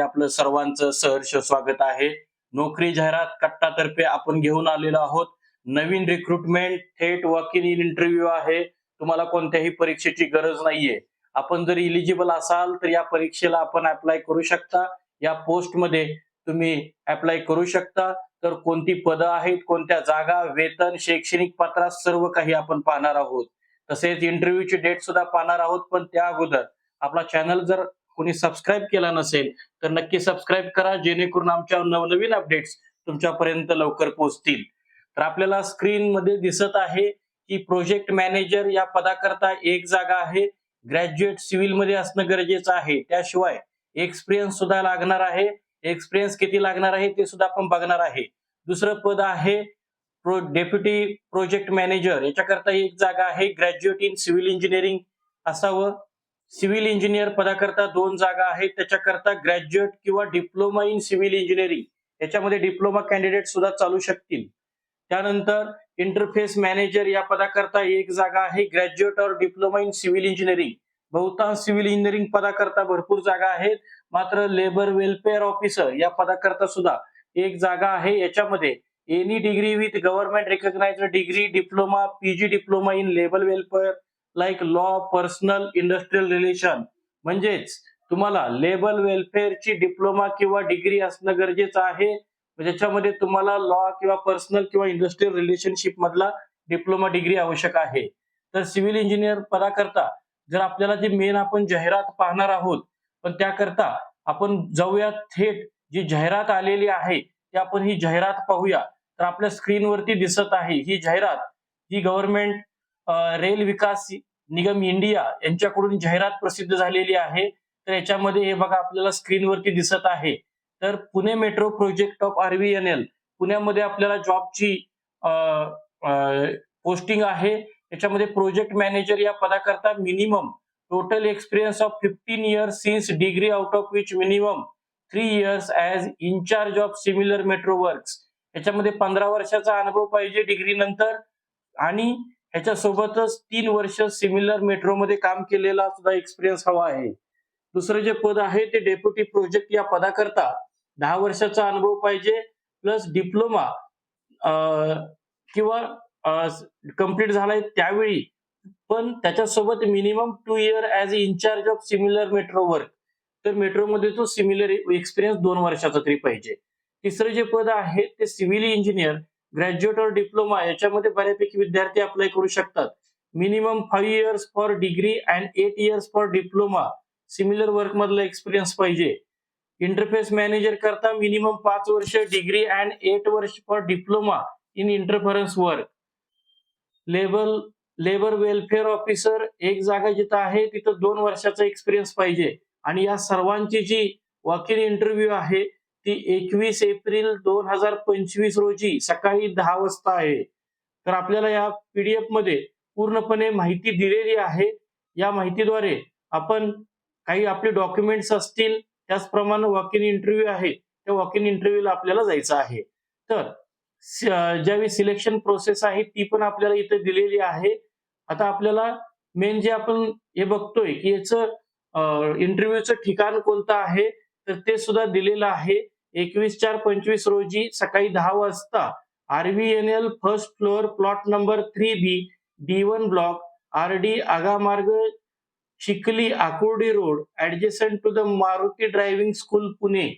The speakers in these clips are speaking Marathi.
आपलं सर्वांचं सहर्ष स्वागत आहे. नोकरी जाहिरात कट्टातर्फे आपण घेऊन आलेलो आहोत. नवीन रिक्रुटमेंट थेट वॉक इन इंटरव्ह्यू आहे. तुम्हाला कोणत्याही परीक्षेची गरज नाहीये. आपण जर इलिजिबल असाल तर या परीक्षेला आपण अप्लाय करू शकता. या पोस्टमध्ये तुम्ही अप्लाय करू शकता. तर कोणती पदं आहेत कोणत्या जागा वेतन शैक्षणिक पात्र सर्व काही आपण पाहणार आहोत. तसेच इंटरव्ह्यूची डेट सुद्धा पाहणार आहोत. पण त्या अगोदर आपला चॅनल जर कोणी सबस्क्राईब केला नसेल तर नक्की सबस्क्राईब करा जेणेकरून आमच्या नवनवीन अपडेट्स तुमच्यापर्यंत लवकर पोहोचतील. तर आपल्याला स्क्रीन मध्ये दिसत आहे की प्रोजेक्ट मॅनेजर या पदाकरता एक जागा आहे. ग्रॅज्युएट सिव्हिलमध्ये असणं गरजेचं आहे. त्याशिवाय एक्सपिरियन्स सुद्धा लागणार आहे. एक्सपिरियन्स किती लागणार आहे ते सुद्धा आपण बघणार आहे. दुसरं पद आहे प्रो डेप्युटी प्रोजेक्ट मॅनेजर याच्याकरता एक जागा आहे. ग्रॅज्युएट इन सिव्हिल इंजिनिअरिंग असावं. सिव्हिल इंजिनियर पदाकरता दोन जागा आहेत. त्याच्याकरता ग्रॅज्युएट किंवा डिप्लोमा इन सिव्हिल इंजिनिअरिंग. याच्यामध्ये डिप्लोमा कॅन्डिडेट सुद्धा चालू शकतील. त्यानंतर इंटरफेस मॅनेजर या पदाकरता एक जागा आहे. ग्रॅज्युएट और डिप्लोमा इन सिव्हिल इंजिनिअरिंग. बहुतांश सिव्हिल इंजिनिअरिंग पदाकरता भरपूर जागा आहेत. मात्र लेबर वेलफेअर ऑफिसर या पदाकरता सुद्धा एक जागा आहे. याच्यामध्ये any degree with government recognise degree diploma PG diploma in labour welfare like law personal industrial relation म्हणजेच तुम्हाला लेबर वेलफेअरची डिप्लोमा किंवा डिग्री असणं गरजेचं आहे. ज्याच्यामध्ये तुम्हाला लॉ किंवा पर्सनल किंवा इंडस्ट्रियल रिलेशनशिप मधला डिप्लोमा डिग्री आवश्यक आहे. तर सिव्हिल इंजिनियर पदाकरता जर आपल्याला जी मेन आपण जाहिरात पाहणार आहोत पण त्याकरता आपण जाऊया थेट जी जाहिरात आलेली आहे ती आपण ही जाहिरात पाहूया. तर आपल्या स्क्रीनवरती दिसत आहे ही जाहिरात ही government rail Vikas Nigam India यांच्याकडून जाहिरात प्रसिद्ध झालेली आहे. तर याच्यामध्ये हे बघा आपल्याला स्क्रीनवरती दिसत आहे. तर Pune metro project of RVNL पुण्यामध्ये आपल्याला जॉबची पोस्टिंग आहे. याच्यामध्ये प्रोजेक्ट मॅनेजर या पदाकरता minimum total experience of fifteen years since degree out of which minimum three years as in charge of similar metro works याच्यामध्ये पंधरा वर्षाचा अनुभव पाहिजे डिग्री नंतर. आणि याच्यासोबतच तीन वर्ष सिमिलर मेट्रोमध्ये काम केलेला सुद्धा एक्सपिरियन्स हवा आहे. दुसरं जे पद आहे ते डेप्युटी प्रोजेक्ट या पदाकरता दहा वर्षाचा अनुभव पाहिजे प्लस डिप्लोमा किंवा कंप्लीट झालाय त्यावेळी. पण त्याच्यासोबत minimum two year as in charge of similar metro work तर मेट्रोमध्ये तो सिमिलर एक्सपिरियन्स दोन वर्षाचा तरी पाहिजे. तिसरं जे पद आहे ते सिव्हिल इंजिनियर ग्रॅज्युएट और डिप्लोमा याच्यामध्ये बऱ्यापैकी विद्यार्थी अप्लाय करू शकतात. Minimum five years for degree and eight years for diploma similar work मधला एक्सपिरियन्स पाहिजे. इंटरफेस मॅनेजर करता मिनिमम पाच वर्ष डिग्री अँड एट वर्ष for diploma in interference work labour labour welfare officer एक जागा जिथं आहे तिथं दोन वर्षाचा एक्सपिरियन्स पाहिजे. आणि या सर्वांची जी वॉक इन इंटरव्ह्यू आहे ती एकवीस एप्रिल दोन हजार पंचवीस रोजी सकाळी दहा वाजता आहे. तर आपल्याला या पीडीएफमध्ये पूर्णपणे माहिती दिलेली आहे. या माहितीद्वारे आपण काही आपले डॉक्युमेंट्स असतील त्याचप्रमाणे वॉक इन इंटरव्ह्यू आहे त्या वॉक इन इंटरव्ह्यूला आपल्याला जायचं आहे. तर ज्यावेळी सिलेक्शन प्रोसेस आहे ती पण आपल्याला इथे दिलेली आहे. आता आपल्याला मेन जे आपण हे बघतोय की याचं इंटरव्ह्यूचं ठिकाण कोणतं आहे तर ते सुद्धा दिलेलं आहे. एकवीस चार पंचवीस रोजी सकाळी दहा वाजता RVNL first floor plot number three B D one block R D आगामार्ग Chikhli Akurdi road adjacent to the Maruti driving school Pune.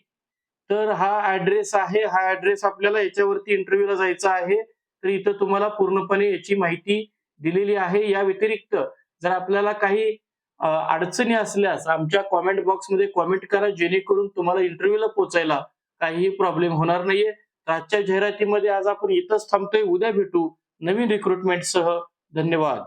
तर हा ऍड्रेस आहे. हा ऍड्रेस आपल्याला याच्यावरती इंटरव्ह्यूला जायचा आहे. तर इथं तुम्हाला पूर्णपणे याची माहिती दिलेली आहे. या व्यतिरिक्त जर आपल्याला काही अडचणी असल्यास आमच्या कॉमेंट बॉक्समध्ये कॉमेंट करा जेणेकरून तुम्हाला इंटरव्ह्यूला पोहोचायला काहीही प्रॉब्लेम होणार नाहीये. तर आजच्या जाहिरातीमध्ये आज आपण इथंच थांबतोय. उद्या भेटू नवीन रिक्रुटमेंट सह. धन्यवाद.